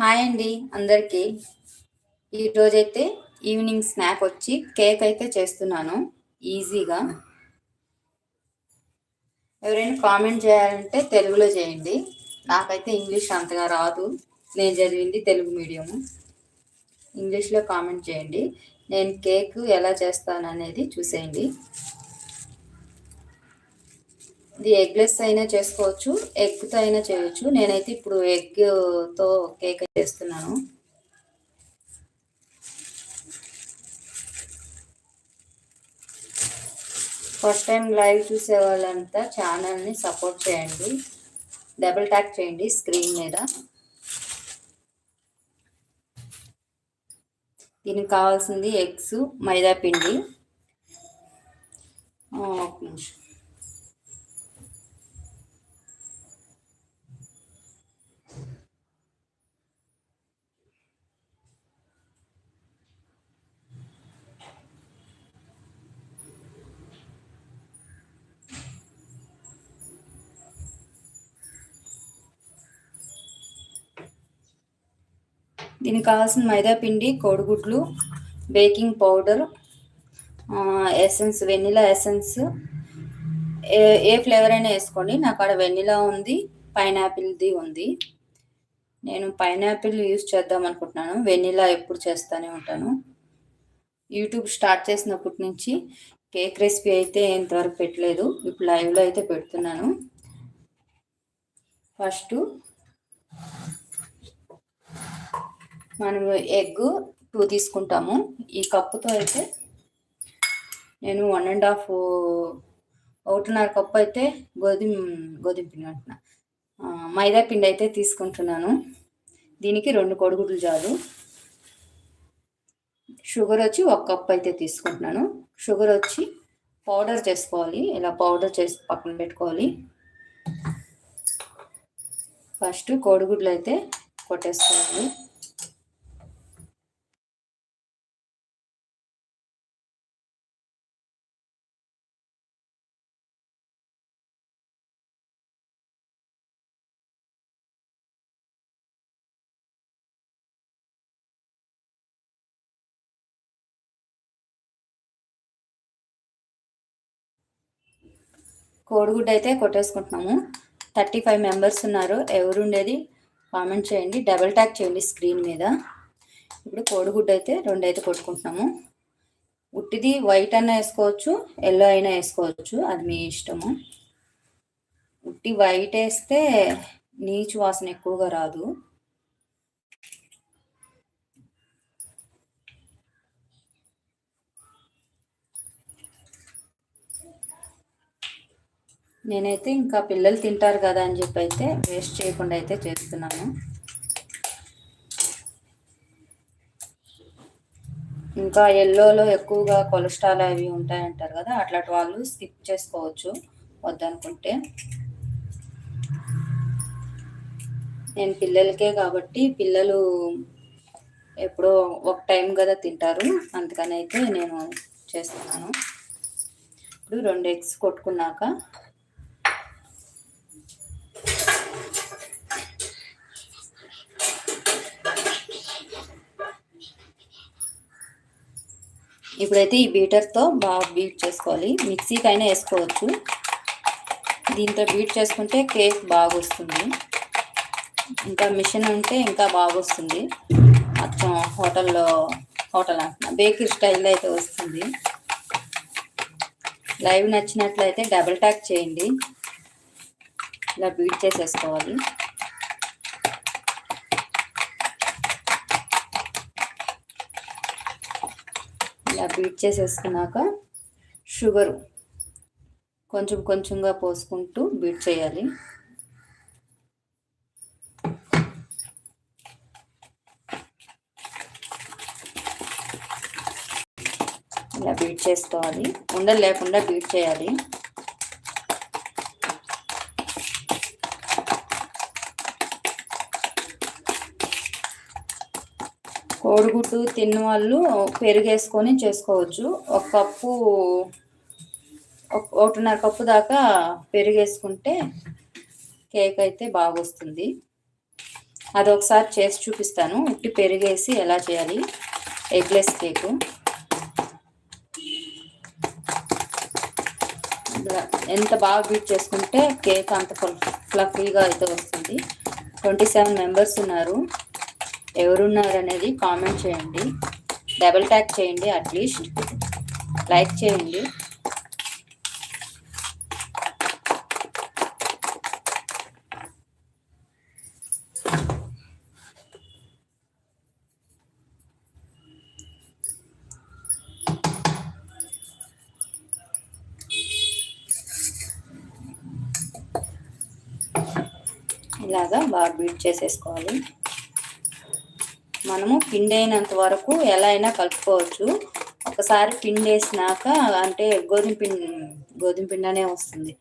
Hi అండి అందరికీ. ఈరోజైతే ఈవినింగ్ స్నాక్ వచ్చి కేక్ అయితే చేస్తున్నాను. ఈజీగా. ఎవరైనా కామెంట్ చేయాలంటే తెలుగులో చేయండి. నాకైతే ఇంగ్లీష్ అంతగా రాదు. నేను చదివింది తెలుగు మీడియం ఇంగ్లీష్లో కామెంట్ చేయండి. నేను కేక్ ఎలా చేస్తాను అనేది చూసేయండి. ఇది ఎగ్లెస్ అయినా చేసుకోవచ్చు ఎగ్తో అయినా చేయొచ్చు. నేనైతే ఇప్పుడు ఎగ్తో కేక్ చేస్తున్నాను. ఫస్ట్ టైం లైవ్ చూసే వాళ్ళంతా ఛానల్ని సపోర్ట్ చేయండి. డబుల్ ట్యాక్ చేయండి స్క్రీన్ మీద. దీనికి కావాల్సింది ఎగ్స్ మైదా పిండి. ఒక నిమిషం. దీనికి కావాల్సిన మైదాపిండి కోడిగుడ్లు baking powder essence vanilla essence. ఏ ఏ ఫ్లేవర్ అయినా వేసుకోండి. నాకు అక్కడ వెనిలా ఉంది పైనాపిల్ది ఉంది. నేను పైనాపిల్ యూస్ చేద్దాం అనుకుంటున్నాను. వెనిలా ఎప్పుడు చేస్తూనే ఉంటాను. యూట్యూబ్ స్టార్ట్ చేసినప్పటి నుంచి కేక్ రెసిపీ అయితే ఇంతవరకు పెట్టలేదు. ఇప్పుడు లైవ్లో అయితే పెడుతున్నాను. ఫస్ట్ మనము ఎగ్ టూ తీసుకుంటాము. ఈ కప్పుతో అయితే నేను వన్ అండ్ హాఫ్ ఒకటిన్నర కప్పు అయితే గోధుమ గోధుమ పిండి అంటున్నా. మైదా పిండి అయితే తీసుకుంటున్నాను. దీనికి రెండు కొడుగుడ్లు చాలు. షుగర్ వచ్చి ఒక కప్ అయితే తీసుకుంటున్నాను. షుగర్ వచ్చి పౌడర్ చేసుకోవాలి. ఇలా పౌడర్ చేసి పక్కన పెట్టుకోవాలి. ఫస్ట్ కోడిగుడ్లు అయితే కొట్టేసుకోవాలి. కోడిగుడ్డు అయితే కొట్టేసుకుంటున్నాము. థర్టీ ఫైవ్ మెంబర్స్ ఉన్నారు. ఎవరు ఉండేది కామెంట్ చేయండి. డబల్ ట్యాక్ చేయండి స్క్రీన్ మీద. ఇప్పుడు కోడిగుడ్డు అయితే రెండు అయితే కొట్టుకుంటున్నాము. ఉట్టిది వైట్ అయినా వేసుకోవచ్చు ఎల్లో అయినా వేసుకోవచ్చు. అది మీ ఇష్టము. ఉట్టి వైట్ వేస్తే నీచు వాసన ఎక్కువగా రాదు. నేనైతే ఇంకా పిల్లలు తింటారు కదా అని చెప్పి అయితే వేస్ట్ చేయకుండా అయితే చేస్తున్నాను. ఇంకా ఎల్లోలో ఎక్కువగా కొలెస్ట్రాల్ అవి ఉంటాయంటారు కదా అట్లాంటి వాళ్ళు స్కిప్ చేసుకోవచ్చు వద్దనుకుంటే. నేను పిల్లలకే కాబట్టి పిల్లలు ఎప్పుడో ఒక టైం కదా తింటారు అందుకని అయితే నేను చేస్తున్నాను. ఇప్పుడు రెండు ఎగ్స్ కొట్టుకున్నాక ఇప్పుడైతే ఈ బీటర్తో బాగా బీట్ చేసుకోవాలి. మిక్సీకి అయినా వేసుకోవచ్చు. దీంతో బీట్ చేసుకుంటే కేక్ బాగా వస్తుంది ఇంకా మిషన్ ఉంటే ఇంకా బాగా వస్తుంది అచ్చం హోటల్లో హోటల్ అంటున్నా బేకరీ స్టైల్లో అయితే వస్తుంది. లైవ్ నచ్చినట్లయితే డబుల్ ట్యాక్ చేయండి. ఇలా బీట్ చేసేసుకోవాలి. ఇలా బీట్ చేసేసుకున్నాక షుగరు కొంచెం కొంచెంగా పోసుకుంటూ బీట్ చేయాలి. ఇలా బీట్ చేసుకోవాలి. ఉండలు లేకుండా బీట్ చేయాలి. కోడిగుడ్డు తిన్న వాళ్ళు పెరుగేసుకొని చేసుకోవచ్చు. ఒక కప్పు ఒకటిన్నర కప్పు దాకా పెరుగేసుకుంటే కేక్ అయితే బాగా వస్తుంది అది ఒకసారి చేసి చూపిస్తాను. ఉట్టి పెరిగేసి ఎలా చేయాలి? Eggless cake. ఎంత బాగా బీట్ చేసుకుంటే కేక్ అంత ఫ్లఫీగా అయితే వస్తుంది. ట్వంటీ సెవెన్ మెంబర్స్ ఉన్నారు. ఎవరున్నారు అనేది కామెంట్ చేయండి. డబుల్ ట్యాక్ చేయండి అట్లీస్ట్ లైక్ చేయండి. ఇలాగా బాగా బీట్ చేసేసుకోవాలి. మనము పిండి వరకు ఎలా అయినా కలుపుకోవచ్చు. ఒకసారి పిండి వేసినాక అంటే గోధుమ పిండి గోధుమ పిండి వస్తుంది.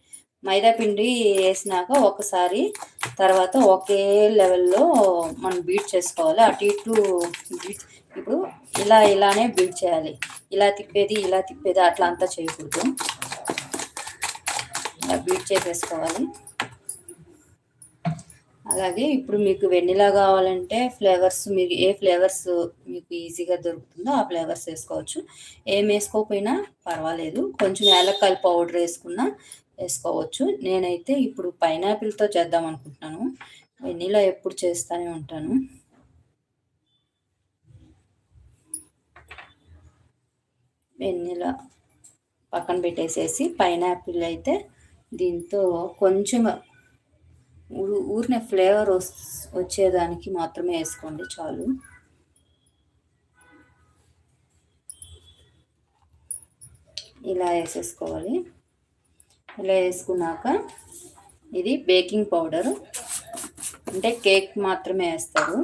మైదా పిండి వేసినాక ఒకసారి తర్వాత ఒకే లెవెల్లో మనం బీట్ చేసుకోవాలి. అటు ఇటు బీట్ ఇప్పుడు ఇలా ఇలానే బీట్ చేయాలి. ఇలా తిప్పేది ఇలా తిప్పేది అట్లా అంతా చేయకూడదు. ఇలా బీట్ చేసేసుకోవాలి. అలాగే ఇప్పుడు మీకు వెనిలా కావాలంటే ఫ్లేవర్స్ మీకు ఏ ఫ్లేవర్స్ మీకు ఈజీగా దొరుకుతుందో ఆ ఫ్లేవర్స్ వేసుకోవచ్చు. ఏం వేసుకోకపోయినా పర్వాలేదు. కొంచెం యాలక్కాయల పౌడర్ వేసుకున్నా వేసుకోవచ్చు. నేనైతే ఇప్పుడు పైనాపిల్తో చేద్దాం అనుకుంటున్నాను. వెన్నీలా ఎప్పుడు చేస్తూనే ఉంటాను. వెన్నీలా పక్కన పెట్టేసేసి పైనాపిల్ అయితే దీంతో కొంచెం ఊరిన ఫ్లేవర్ వచ్చేదానికి మాత్రమే వేసుకోండి చాలు. ఇలా వేసేసుకోవాలి. ఇలా వేసుకున్నాక ఇది బేకింగ్ పౌడర్ అంటే కేక్ మాత్రమే వేస్తారు.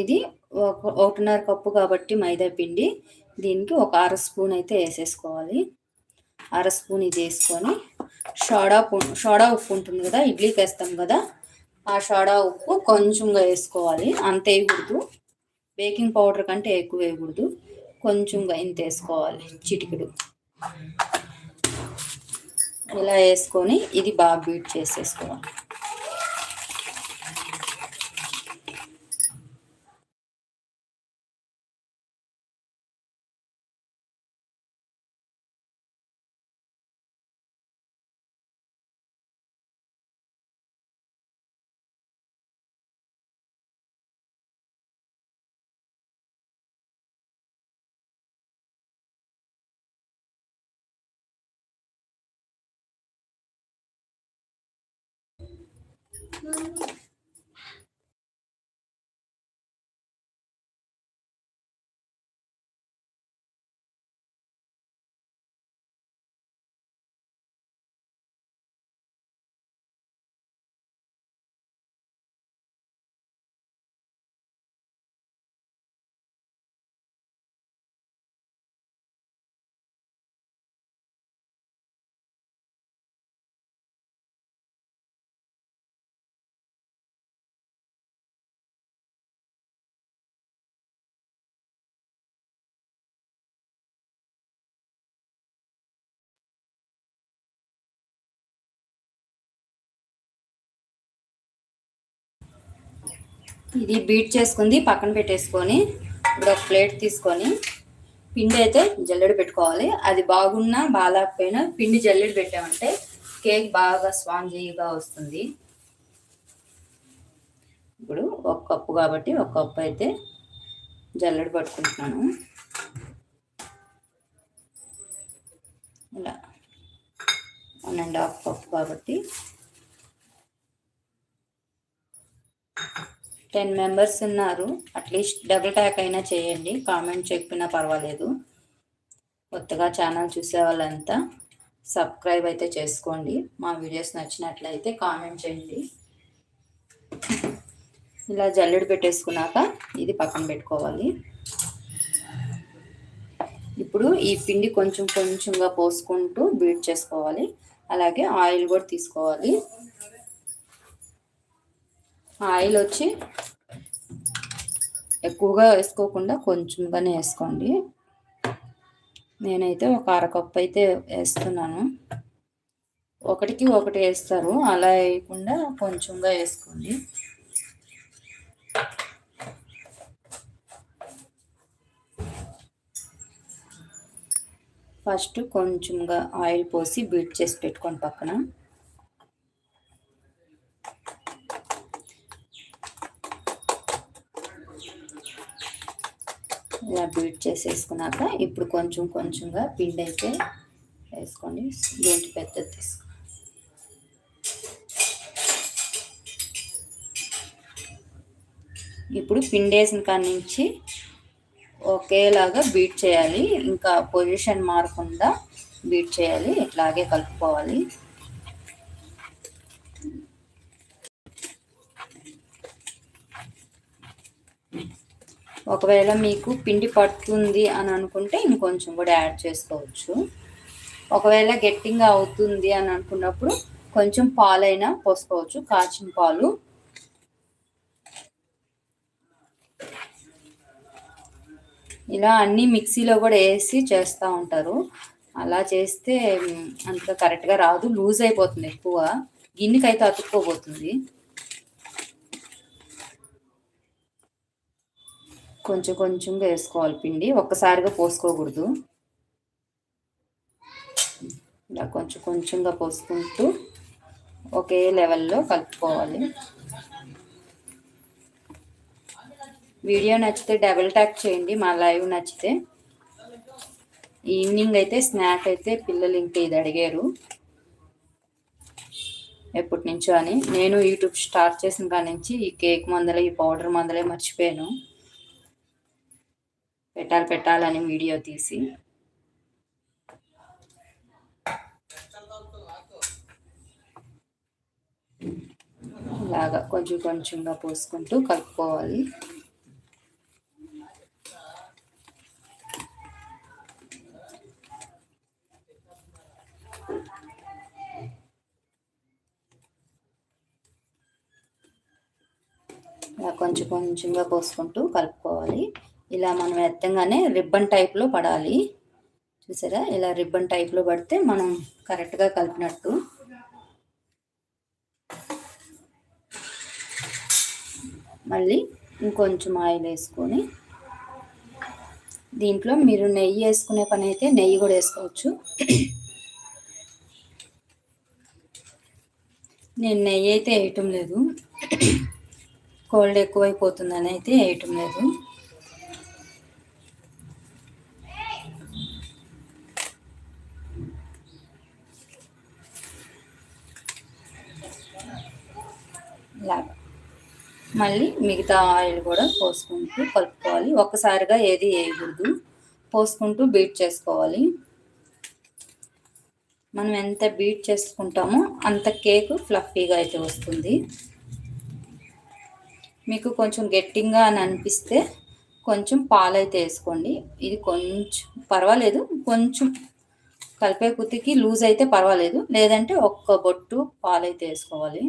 ఇది ఒక ఒకటిన్నర కప్పు కాబట్టి మైదా పిండి. దీనికి ఒక అర స్పూన్ అయితే వేసేసుకోవాలి. అర స్పూన్ ఇది వేసుకొని షోడా షోడా ఉప్పు ఉంటుంది కదా ఇడ్లీకి వేస్తాం కదా ఆ షోడా ఉప్పు కొంచెంగా వేసుకోవాలి. అంత వేయకూడదు. బేకింగ్ పౌడర్ కంటే ఎక్కువ వేయకూడదు. కొంచెంగా ఇంత వేసుకోవాలి చిటికెడు. ఇలా వేసుకొని ఇది బాగా బీట్ చేసేసుకోవాలి. 妈妈 ఇది బీట్ చేసుకుంది పక్కన పెట్టేసుకొని ఇప్పుడు ఒక ప్లేట్ తీసుకొని పిండి అయితే జల్లెడ పెట్టుకోవాలి. అది బాగున్నా బాగాలేకపోయినా పిండి జల్లెడ పెట్టామంటే కేక్ బాగా స్పాంజీగా వస్తుంది. ఇప్పుడు ఒక కప్పు కాబట్టి ఒక కప్పు అయితే జల్లెడ పట్టుకుంటున్నాను. ఇలా వన్ అండ్ హాఫ్ కప్పు కాబట్టి టెన్ మెంబర్స్ ఉన్నారు. అట్లీస్ట్ డబుల్ ట్యాక్ అయినా చేయండి. కామెంట్ చెప్పినా పర్వాలేదు. కొత్తగా ఛానల్ చూసే వాళ్ళంతా సబ్స్క్రైబ్ అయితే చేసుకోండి. మా వీడియోస్ నచ్చినట్లయితే కామెంట్ చేయండి. ఇలా జల్లెడు పెట్టేసుకున్నాక ఇది పక్కన పెట్టుకోవాలి. ఇప్పుడు ఈ పిండి కొంచెం కొంచెంగా పోసుకుంటూ బీట్ చేసుకోవాలి. అలాగే ఆయిల్ కూడా తీసుకోవాలి. ఆయిల్ వచ్చి ఎక్కువగా వేసుకోకుండా కొంచెంగానే వేసుకోండి. నేనైతే ఒక అరకప్పు అయితే వేస్తున్నాను. ఒకటికి ఒకటి వేస్తారు. అలా వేయకుండా కొంచెంగా వేసుకోండి. ఫస్ట్ కొంచెంగా ఆయిల్ పోసి బీట్ చేసి పెట్టుకోండి పక్కన. ఇలా బీట్ చేసేసుకున్నాక ఇప్పుడు కొంచెం కొంచెంగా పిండి అయితే వేసుకోండి. గేంటి పెద్దది తీసుకో. ఇప్పుడు పిండి వేసిన కాడి నుంచి ఒకేలాగా బీట్ చేయాలి. ఇంకా పొజిషన్ మారకుండా బీట్ చేయాలి. ఇట్లాగే కలుపుకోవాలి. ఒకవేళ మీకు పిండి పడుతుంది అని అనుకుంటే ఇంకొంచెం కూడా యాడ్ చేసుకోవచ్చు. ఒకవేళ గట్టిగా అవుతుంది అని అనుకున్నప్పుడు కొంచెం పాలైనా పోసుకోవచ్చు. కాచిన పాలు. ఇలా అన్ని మిక్సీలో కూడా వేసి చేస్తూ ఉంటారు. అలా చేస్తే అంత కరెక్ట్గా రాదు. లూజ్ అయిపోతుంది ఎక్కువ. గిన్నెకైతే అతుక్కోబోతుంది. కొంచెం కొంచెంగా వేసుకోవాలి పిండి. ఒక్కసారిగా పోసుకోకూడదు. ఇలా కొంచెం కొంచెంగా పోసుకుంటూ ఒకే లెవెల్లో కలుపుకోవాలి. వీడియో నచ్చితే డబుల్ ట్యాక్ చేయండి. మా లైవ్ నచ్చితే. ఈవినింగ్ అయితే స్నాక్ అయితే పిల్లలు ఇంకా ఇది అడిగారు. ఎప్పటి నుంచో అని. నేను యూట్యూబ్ స్టార్ట్ చేసిన కాడి నుంచి ఈ కేక్ మందలే ఈ పౌడర్ మందలే మర్చిపోయాను. పెట్టాలి పెట్టాలని వీడియో తీసి. ఇలాగా కొంచెం కొంచెంగా పోసుకుంటూ కలుపుకోవాలి. ఇలా కొంచెం కొంచెంగా పోసుకుంటూ కలుపుకోవాలి. ఇలా మనం ఎత్తంగానే రిబ్బన్ టైప్లో పడాలి. చూసారా? ఇలా రిబ్బన్ టైప్లో పడితే మనం కరెక్ట్గా కలిపినట్టు. మళ్ళీ ఇంకొంచెం ఆయిల్ వేసుకొని దీంట్లో మీరు నెయ్యి వేసుకునే పని అయితే నెయ్యి కూడా వేసుకోవచ్చు. నేను నెయ్యి అయితే వేయటం లేదు. కోల్డ్ ఎక్కువైపోతుందని అయితే వేయటం లేదు. ఇలాగా మళ్ళీ మిగతా ఆయిల్ కూడా పోసుకుంటూ కలుపుకోవాలి. ఒక్కసారిగా ఏది వేయకూడదు. పోసుకుంటూ బీట్ చేసుకోవాలి. మనం ఎంత బీట్ చేసుకుంటామో అంత కేక్ ఫ్లఫీగా అయితే వస్తుంది. మీకు కొంచెం గట్టిగా అని అనిపిస్తే కొంచెం పాలైతే వేసుకోండి. ఇది కొంచెం పర్వాలేదు. కొంచెం కలిపే కుతికి లూజ్ అయితే పర్వాలేదు. లేదంటే ఒక్క బొట్టు పాలైతే వేసుకోవాలి.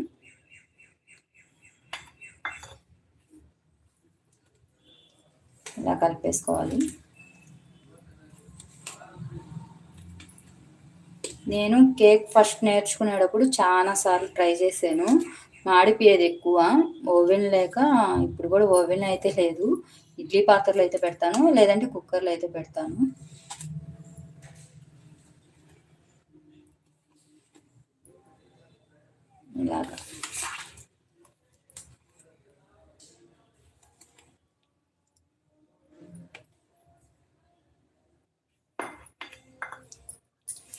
ఇలా కలిపేసుకోవాలి? నేను కేక్ ఫస్ట్ నేర్చుకునేటప్పుడు చాలా సార్లు ట్రై చేశాను. మాడిపోయేది ఎక్కువ. ఓవెన్ లేక ఇప్పుడు కూడా ఓవెన్ అయితే లేదు. ఇడ్లీ పాత్రలు అయితే పెడతాను లేదంటే కుక్కర్లో అయితే పెడతాను. ఇలాగా.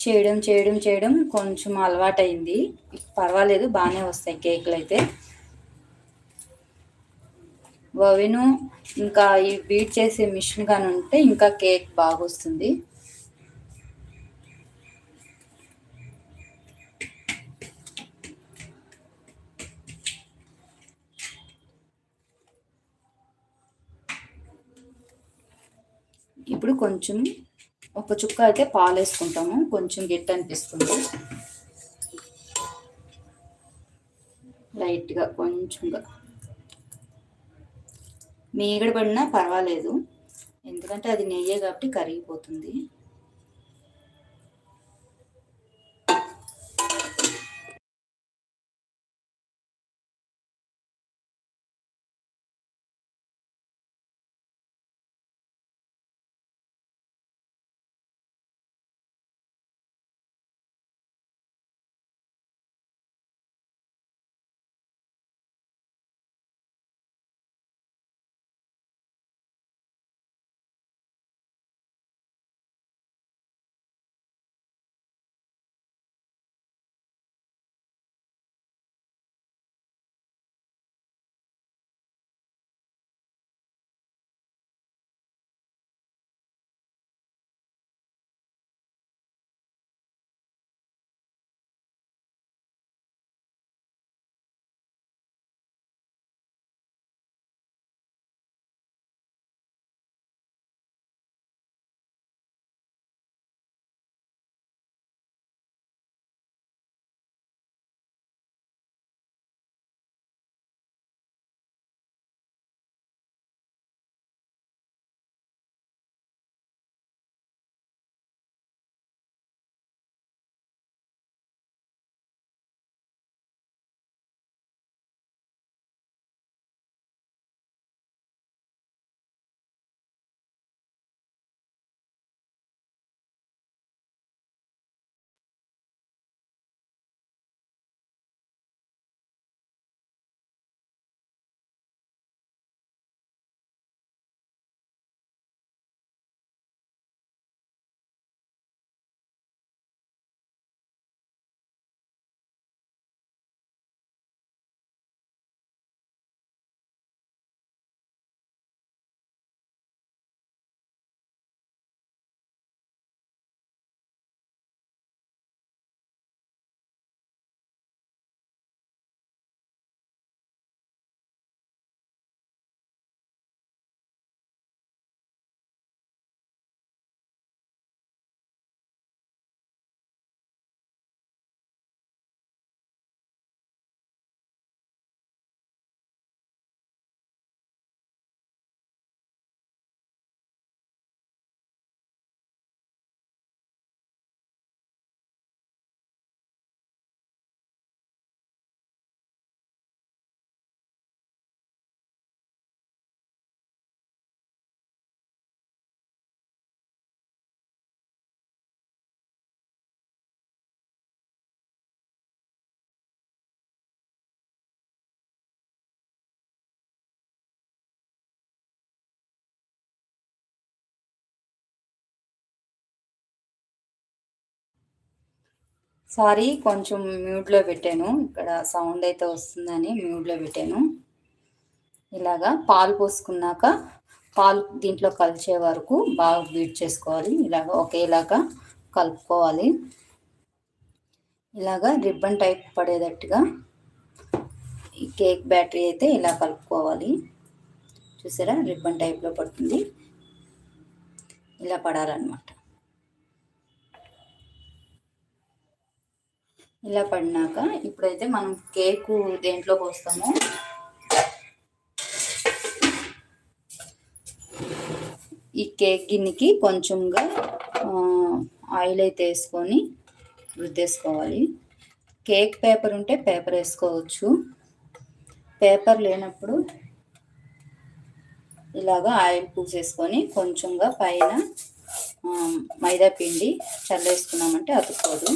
చేయడం చేయడం చేయడం కొంచెం అలవాటైంది. పర్వాలేదు బాగానే వస్తాయి కేకులు అయితే వవిను ఇంకా ఈ బీట్ చేసే మిషన్ కానీ ఉంటే ఇంకా కేక్ బాగా వస్తుంది ఇప్పుడు కొంచెం ఒక చుక్క అయితే పాలు వేసుకుంటాము కొంచెం గట్టి అనిపిస్తుంది. లైట్గా కొంచెంగా. మీగడ పడినా పర్వాలేదు. ఎందుకంటే అది నెయ్యే కాబట్టి కరిగిపోతుంది. సారీ కొంచెం మ్యూట్లో పెట్టాను. ఇక్కడ సౌండ్ అయితే వస్తుందని మ్యూట్లో పెట్టాను. ఇలాగా పాలు పోసుకున్నాక పాలు దీంట్లో కలిసే వరకు బాగా బీట్ చేసుకోవాలి. ఇలాగ ఒకేలాగా కలుపుకోవాలి. ఇలాగా రిబ్బన్ టైప్ పడేటట్టుగా ఈ కేక్ బ్యాటరీ అయితే ఇలా కలుపుకోవాలి. చూసారా? రిబ్బన్ టైప్లో పడుతుంది. ఇలా పడాలన్నమాట. ఇలా పడినాక ఇప్పుడైతే మనం కేకు దేంట్లో పోస్తామో. ఈ కేక్ గిన్నెకి కొంచెంగా ఆయిల్ అయితే వేసుకొని రుద్దేసుకోవాలి. కేక్ పేపర్ ఉంటే పేపర్ వేసుకోవచ్చు. పేపర్ లేనప్పుడు ఇలాగా ఆయిల్ పూసేసుకొని కొంచెంగా పైన మైదా పిండి చల్లేసుకున్నామంటే అతుక్కోదు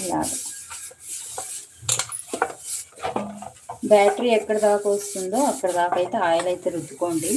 ఇలాగా బ్యాటరీ ఎక్కడ దాకా వస్తుందో అక్కడ దాకా అయితే ఆయిల్ అయితే రుద్దుకోండి.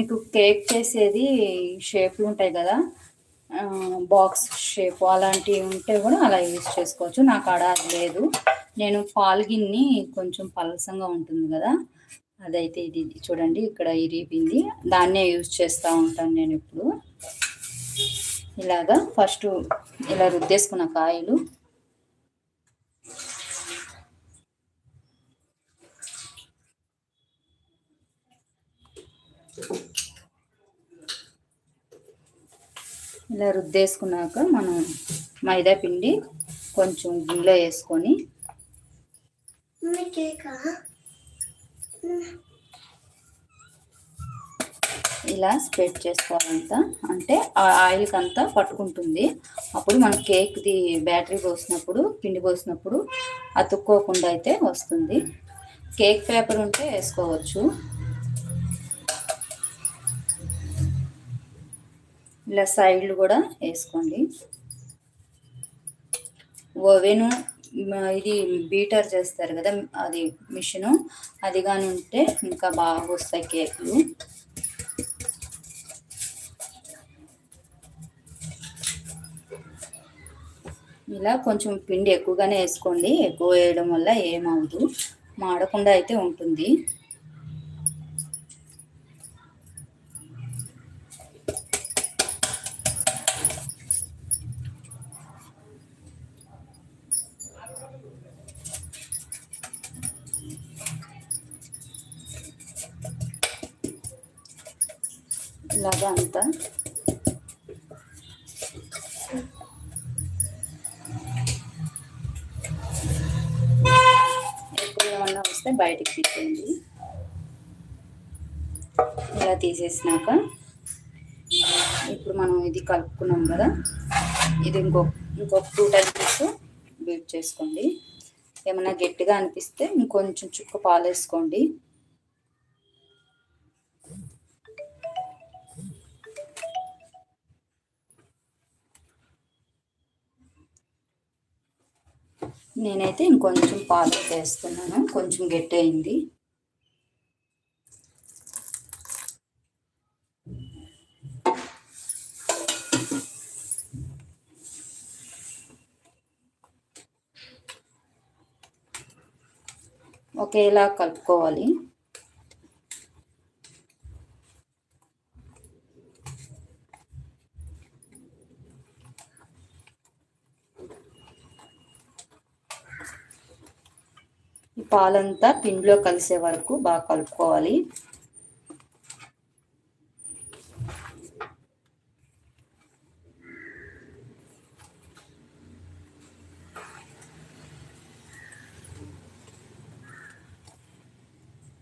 మీకు కేక్ చేసేది షేప్లు ఉంటాయి కదా బాక్స్ షేప్ అలాంటివి ఉంటే కూడా అలా యూజ్ చేసుకోవచ్చు. నాకు ఆడ అది లేదు. నేను పాల్గిన్ని కొంచెం పలసంగా ఉంటుంది కదా అదైతే ఇది చూడండి ఇక్కడ ఇరిపింది దాన్నే యూజ్ చేస్తూ ఉంటాను నేను ఇప్పుడు. ఇలాగా ఫస్ట్ ఇలా రుద్దేసుకున్న కాయలు. ఇలా రుద్దేసుకున్నాక మనం మైదా పిండి కొంచెం గిన్నెలో వేసుకొని ఇలా స్ప్రెడ్ చేసుకోవాలంతా. అంటే ఆ ఆయిల్కి అంతా పట్టుకుంటుంది. అప్పుడు మన కేక్ది బ్యాటరీ పోసినప్పుడు పిండి పోసినప్పుడు అతుక్కోకుండా అయితే వస్తుంది. కేక్ పేపర్ ఉంటే వేసుకోవచ్చు. ఇలా సైడ్లు కూడా వేసుకోండి. ఓవెను ఇది బీటర్ చేస్తారు కదా అది మిషను. అది కానీ ఉంటే ఇంకా బాగా వస్తాయి కేకులు. ఇలా కొంచెం పిండి ఎక్కువగానే వేసుకోండి. ఎక్కువ వేయడం వల్ల ఏమవుదు మాడకుండా అయితే ఉంటుంది. బయటికి తీసేయండి ఇలా తీసేసినాక ఇప్పుడు మనం ఇది కలుపుకున్నాం కదా ఇది ఇంకొక ఇంకొక టూ టైమ్స్ బీట్ చేసుకోండి. ఏమైనా గట్టిగా అనిపిస్తే ఇంకొంచెం చుక్క పాలు వేసుకోండి నేనైతే ఇంకొంచెం పాలు వేస్తున్నాను. కొంచెం గట్టి అయింది ఒకేలా కలుపుకోవాలి. ఈ పాలంతా పిండిలో కలిసే వరకు బాగా కలుపుకోవాలి.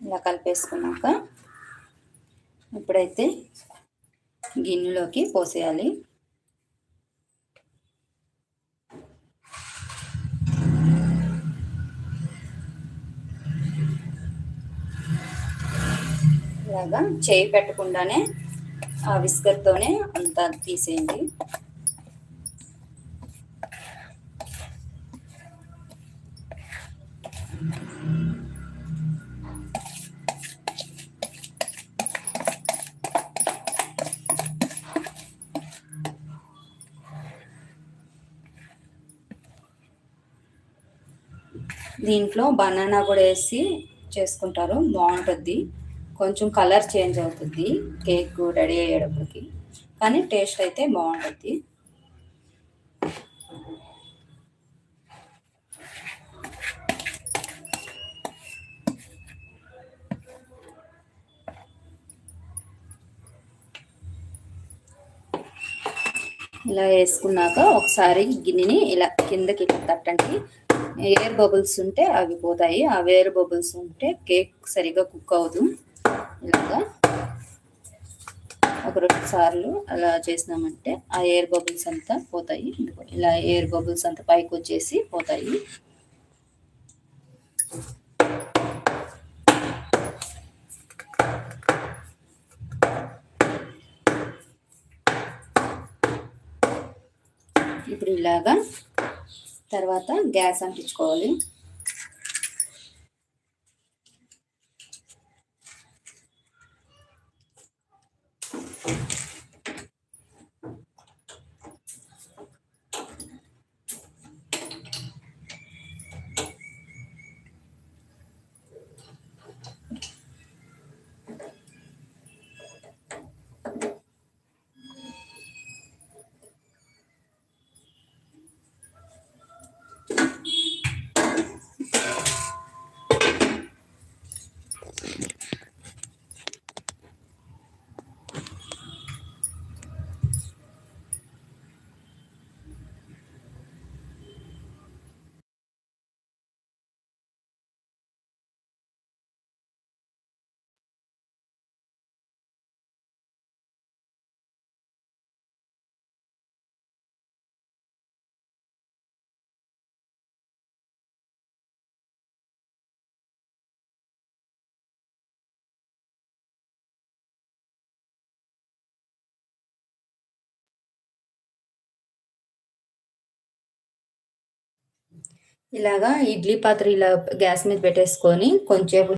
ఇలా కలిపేసుకున్నాక ఇప్పుడైతే గిన్నెలోకి పోసేయాలి. ఇలాగా చేయి పెట్టకుండానే ఆ విస్కర్తోనే అంతా తీసేయండి. దీంట్లో బనానా కూడా వేసి చేసుకుంటారు. బాగుంటుంది. కొంచెం కలర్ చేంజ్ అవుతుంది. కేక్ రెడీ అయ్యేటప్పటికి. కానీ టేస్ట్ అయితే బాగుంటుంది. ఇలా వేసుకున్నాక ఒకసారి గిన్నెని ఇలా కిందకి తట్టండి. ఎయిర్ బబుల్స్ ఉంటే అవి పోతాయి. ఆ ఎయిర్ బబుల్స్ ఉంటే కేక్ సరిగా కుక్ అవ్వదు. ఇలాగా ఒక రెండు సార్లు అలా చేసినామంటే ఆ ఎయిర్ బబుల్స్ అంతా పోతాయి. ఇలా ఎయిర్ బబుల్స్ అంతా పైకి వచ్చేసి పోతాయి. ఇప్పుడు ఇలాగా తర్వాత గ్యాస్ అంటించుకోవాలి. ఇలాగా ఇడ్లీ పాత్ర ఇలా గ్యాస్ మీద పెట్టేసుకొని కొంచెం